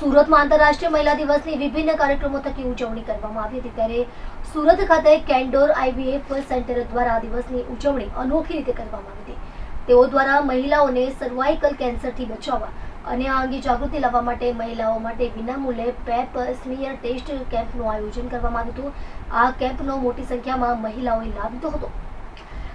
સુરતમાં આંતરરાષ્ટ્રીય મહિલા દિવસની વિભિન્ન કાર્યક્રમો થકી ઉજવણી કરવામાં આવી હતી. ત્યારે સુરત ખાતે કેન્ડોર આઈવીએફ સેન્ટર દ્વારા આ દિવસની ઉજવણી અનોખી રીતે કરવામાં આવી હતી. તેઓ દ્વારા મહિલાઓને સર્વાઇકલ કેન્સરથી બચાવવા અને આ અંગે જાગૃતિ લાવવા માટે મહિલાઓ માટે વિનામૂલ્યે પેપ સ્મિયર ટેસ્ટ કેમ્પનું આયોજન કરવામાં આવ્યું હતું. આ કેમ્પનો મોટી સંખ્યામાં મહિલાઓએ લાભ લીધો હતો.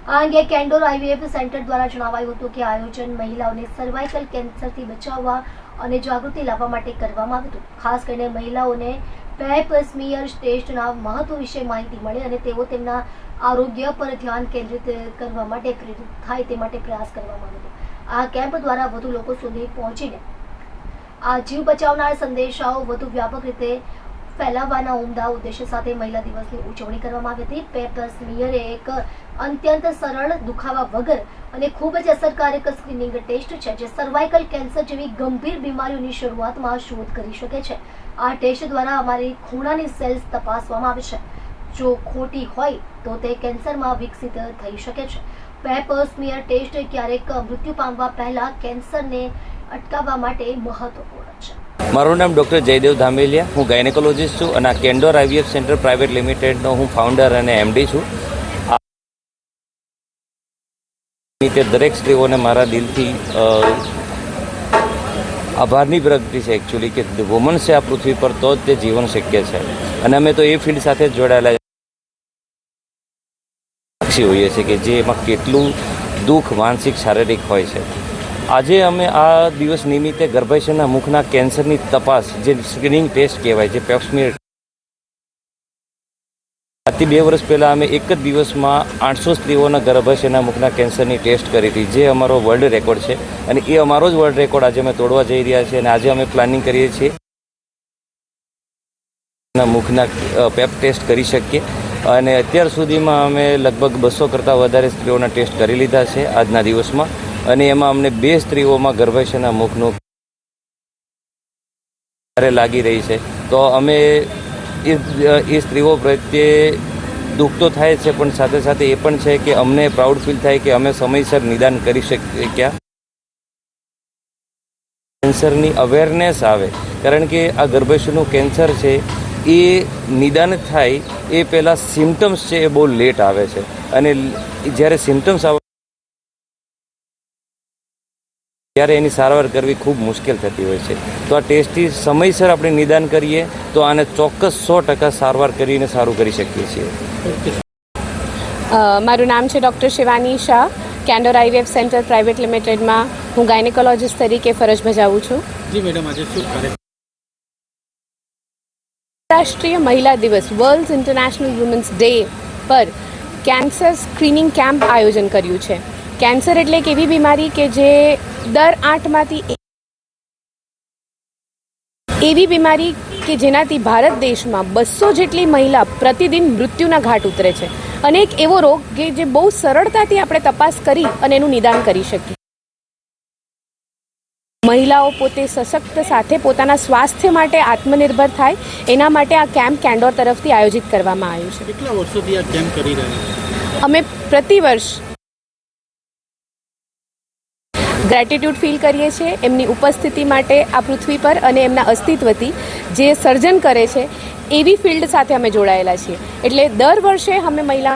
આ અંગે કેન્ડોર આઈવીએફ સેન્ટર દ્વારા જણાવાયું હતું કે આયોજન મહિલાઓને સર્વાઇકલ કેન્સરથી બચાવવા અને જાગૃતિ લાવવા માટે કરવામાં આવ્યું હતું. ખાસ કરીને મહિલાઓને પેપ સ્મિયર ટેસ્ટના મહત્વ વિશે માહિતી મળે અને તેઓ તેમના આરોગ્ય પર ધ્યાન કેન્દ્રિત કરવા માટે પ્રેરિત થાય તે માટે પ્રયાસ કરવામાં આવ્યો હતો. આ કેમ્પ દ્વારા વધુ લોકો સુધી પહોંચીને આ જીવ બચાવનાર સંદેશાઓ વધુ વ્યાપક રીતે ફેલાવવાના ઉમદા ઉદ્દેશ્ય સાથે મહિલા દિવસની ઉજવણી કરવામાં આવી હતી. પેપર સ્મિયર એક અત્યંત સરળ દુખાવા વગર અને ખૂબ જ અસરકારક સ્ક્રીનિંગ ટેસ્ટ છે, જે સર્વાઇકલ કેન્સર જેવી ગંભીર બીમારીઓની શરૂઆતમાં શોધ કરી શકે છે. આ ટેસ્ટ દ્વારા અમારી ખૂણાની સેલ્સ તપાસવામાં આવે છે. જો ખોટી હોય તો તે કેન્સરમાં વિકસિત થઈ શકે છે. પેપર્સ સ્મિયર ટેસ્ટ ક્યારેક મૃત્યુ પામવા પહેલા કેન્સરને અટકાવવા માટે મહત્વપૂર્ણ છે. મારું નામ ડૉક્ટર જયદેવ ધામેલિયા. હું ગાયનેકોલોજીસ્ટ છું અને આ કેન્ડોર આઈવીએફ સેન્ટર પ્રાઇવેટ લિમિટેડનો હું ફાઉન્ડર અને એમડી છું. તે દરેક સ્ત્રીઓને મારા દિલથી આભારની પ્રગતિ છે એકચ્યુઅલી કે વુમન છે આ પૃથ્વી પર તો જ તે જીવન શક્ય છે. અને અમે તો એ ફિલ્ડ સાથે જોડાયેલા સાક્ષી હોઈએ છીએ કે જે એમાં કેટલું દુઃખ, માનસિક, શારીરિક હોય છે. આજે અમે આ દિવસ નિમિત્તે ગર્ભાશયના મુખના કેન્સરની તપાસ, જે સ્ક્રીનિંગ ટેસ્ટ કહેવાય છે પેપ્સમીર આજથી બે વર્ષ પહેલાં અમે એક જ દિવસમાં આઠસો સ્ત્રીઓના ગર્ભાશયના મુખના કેન્સરની ટેસ્ટ કરી હતી, જે અમારો વર્લ્ડ રેકોર્ડ છે. અને એ અમારો જ વર્લ્ડ રેકોર્ડ આજે અમે તોડવા જઈ રહ્યા છીએ અને આજે અમે પ્લાનિંગ કરીએ છીએ મુખના પેપ ટેસ્ટ કરી શકીએ. અને અત્યાર સુધીમાં અમે લગભગ બસો કરતાં વધારે સ્ત્રીઓના ટેસ્ટ કરી લીધા છે આજના દિવસમાં. અને એમાં અમને બે સ્ત્રીઓમાં ગર્ભાશયના મુખનું વધારે લાગી રહી છે. તો અમે એ સ્ત્રીઓ પ્રત્યે દુઃખ તો થાય છે, પણ સાથે સાથે એ પણ છે કે અમને પ્રાઉડ ફીલ થાય કે અમે સમયસર નિદાન કરી શક્યા. કેન્સરની અવેરનેસ આવે, કારણ કે આ ગર્ભાશયનું કેન્સર છે, એ નિદાન થાય એ પહેલાં સિમ્ટમ્સ છે એ બહુ લેટ આવે છે. અને જ્યારે સિમ્ટમ્સ આવે ત્યારે એની સારવાર કરવી ખૂબ મુશ્કેલ થતી હોય છે. તો આ ટેસ્ટથી સમયસર આપણે નિદાન કરીએ તો આને ચોક્કસ સો ટકા સારવાર કરીને સારું કરી શકીએ છીએ. મારું નામ છે doctor Shivani Shah. Candor IVF centre private લિમિટેડમાં હું ગાયનેકોલોજીસ્ટ તરીકે ફરજ બજાવું છું. જી મેડમ આજે શું કાર્ય રાષ્ટ્રીય મહિલા દિવસ વર્લ્ડ ઇન્ટરનેશનલ વુમન્સ ડે પર કેન્સર સ્ક્રીનિંગ કેમ્પ આયોજન કર્યું છે. કેન્સર એટલે એક એવી બીમારી કે જે દર આઠમાંથી એવી બીમારી કે જેનાથી ભારત દેશમાં બસો જેટલી મહિલા પ્રતિદિન મૃત્યુના ઘાટ ઉતરે છે અને એક એવો રોગ કે જે બહુ સરળતાથી આપણે તપાસ કરી અને એનું નિદાન કરી શકીએ. મહિલાઓ પોતે સશક્ત સાથે પોતાના સ્વાસ્થ્ય માટે આત્મનિર્ભર થાય એના માટે આ કેમ્પ કેન્ડોર તરફથી આયોજિત કરવામાં આવ્યું છે. કેટલા વર્ષોથી આ કેમ્પ કરી રહ્યા અમે અમે પ્રતિવર્ષ ગ્રેટિટ્યૂડ ફીલ કરીએ છીએ એમની ઉપસ્થિતિ માટે આ પૃથ્વી પર અને એમના અસ્તિત્વથી જે સર્જન કરે છે, એવી ફિલ્ડ સાથે અમે જોડાયેલા છીએ. એટલે દર વર્ષે અમે મહિલા